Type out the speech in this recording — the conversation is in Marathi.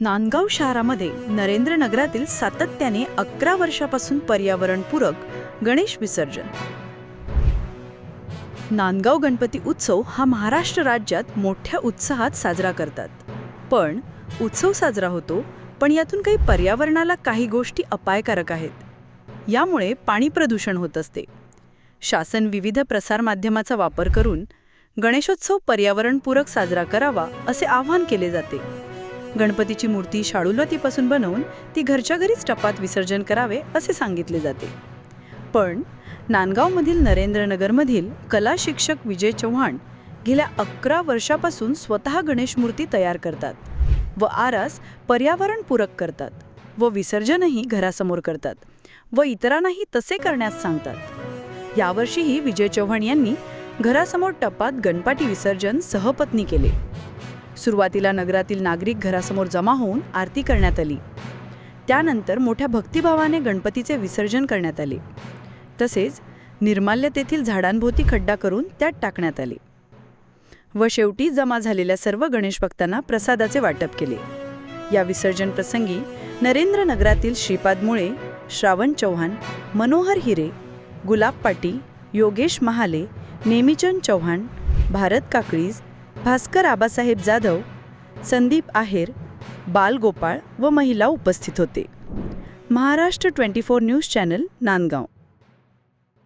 नांदगाव शहरामध्ये नरेंद्रनगरातील सातत्याने अकरा वर्षापासून पर्यावरणपूरक गणेश विसर्जन. नांदगाव गणपती उत्सव हा महाराष्ट्र राज्यात मोठ्या उत्साहात साजरा करतात. पण उत्सव साजरा होतो पण यातून काही पर्यावरणाला काही गोष्टी अपायकारक आहेत. यामुळे पाणी प्रदूषण होत असते. शासन विविध प्रसारमाध्यमाचा वापर करून गणेशोत्सव पर्यावरणपूरक साजरा करावा असे आवाहन केले जाते. गणपतीची मूर्ती शाडूलतीपासून बनवून ती घरच्या घरीच टपात विसर्जन करावे असे सांगितले जाते. पण नांदगावमधील नरेंद्रनगरमधील कला शिक्षक विजय चव्हाण गेल्या अकरा वर्षापासून स्वतः गणेश मूर्ती तयार करतात व आरास पर्यावरणपूरक करतात व विसर्जनही घरासमोर करतात व इतरांनाही तसे करण्यास सांगतात. यावर्षीही विजय चव्हाण यांनी घरासमोर टपात गणपाटी विसर्जन सहपत्नी केले. सुरुवातीला नगरातील नागरिक घरासमोर जमा होऊन आरती करण्यात आली. त्यानंतर मोठ्या भक्तिभावाने गणपतीचे विसर्जन करण्यात आले. तसेच निर्माल्य तेथील झाडांभोवती खड्डा करून त्यात टाकण्यात आले. व शेवटी जमा झालेल्या सर्व गणेश भक्तांना प्रसादाचे वाटप केले. या विसर्जन प्रसंगी नरेंद्र नगरातील श्रीपाद मुळे श्रावण चव्हाण मनोहर हिरे गुलाब पाटी योगेश महाले नेमीचंद चव्हाण भारत काकळीज भास्कर आबासाहेब जाधव संदीप आहेर बालगोपाळ व महिला उपस्थित होते. Maharashtra twenty four news channel Nandgaon.